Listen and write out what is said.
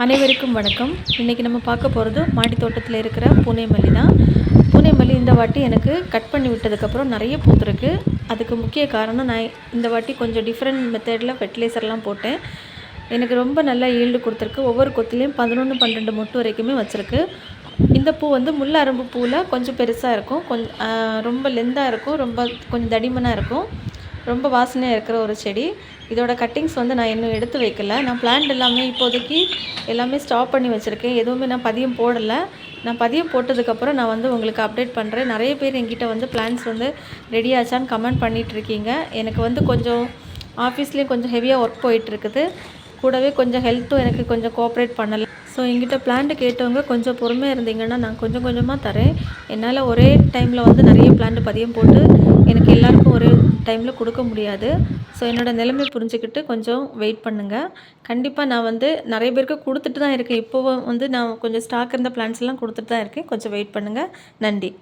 அனைவருக்கும் வணக்கம். இன்றைக்கி நம்ம பார்க்க போகிறது மாடி தோட்டத்தில் இருக்கிற பூனை மல்லி தான். பூனை மல்லி இந்த வாட்டி எனக்கு கட் பண்ணி விட்டதுக்கப்புறம் நிறைய பூத்துருக்கு அதுக்கு முக்கிய காரணம் நான் இந்த வாட்டி கொஞ்சம் டிஃப்ரெண்ட் மெத்தடில் ஃபெர்டிலைசர்லாம் போட்டேன். எனக்கு ரொம்ப நல்ல ஈல்டு கொடுத்துருக்கு. ஒவ்வொரு கொத்துலேயும் பதினொன்று பன்னெண்டு மொட்டு வரைக்குமே வச்சுருக்கு. இந்த பூ வந்து முல்லை அரும்பு பூவில் கொஞ்சம் பெருசாக இருக்கும். கொஞ்சம் ரொம்ப லெந்தாக இருக்கும். ரொம்ப கொஞ்சம் தடிமனாக இருக்கும். ரொம்ப வாசனையாக இருக்கிற ஒரு செடி. இதோட கட்டிங்ஸ் வந்து நான் இன்னும் எடுத்து வைக்கல. நான் பிளான்ட் எல்லாமே இப்போதைக்கு எல்லாமே ஸ்டாப் பண்ணி வச்சுருக்கேன். எதுவுமே நான் பதியம் போடலை. நான் பதியம் போட்டதுக்கப்புறம் நான் வந்து உங்களுக்கு அப்டேட் பண்ணுறேன் நிறைய பேர் என்கிட்ட வந்து பிளான்ஸ் வந்து ரெடி ஆச்சான்னு கமெண்ட் பண்ணிகிட்டு இருக்கீங்க. எனக்கு வந்து கொஞ்சம் ஆஃபீஸ்லேயும் கொஞ்சம் ஹெவியாக ஒர்க் போயிட்டுருக்குது கூடவே கொஞ்சம் ஹெல்த்தும் எனக்கு கொஞ்சம் கோஆப்ரேட் பண்ணலை. ஸோ எங்கிட்ட பிளான்ட்டு கேட்டவங்க கொஞ்சம் பொறுமையாக இருந்தீங்கன்னா நான் கொஞ்சம் கொஞ்சமாக தரேன். என்னால் ஒரே டைமில் வந்து நிறைய பிளான்ட் பதியம் போட்டு எனக்கு எல்லாருக்கும் ஒரே டைமில் கொடுக்க முடியாது. ஸோ என்னோடய நிலைமை புரிஞ்சுக்கிட்டு கொஞ்சம் வெயிட் பண்ணுங்கள் கண்டிப்பாக நான் வந்து நிறைய பேருக்கு கொடுத்துட்டு தான் இருக்கேன். இப்போவும் வந்து நான் கொஞ்சம் ஸ்டாக் இருந்த பிளான்ஸ்லாம் கொடுத்துட்டு தான் இருக்கேன். கொஞ்சம் வெயிட் பண்ணுங்கள் நன்றி.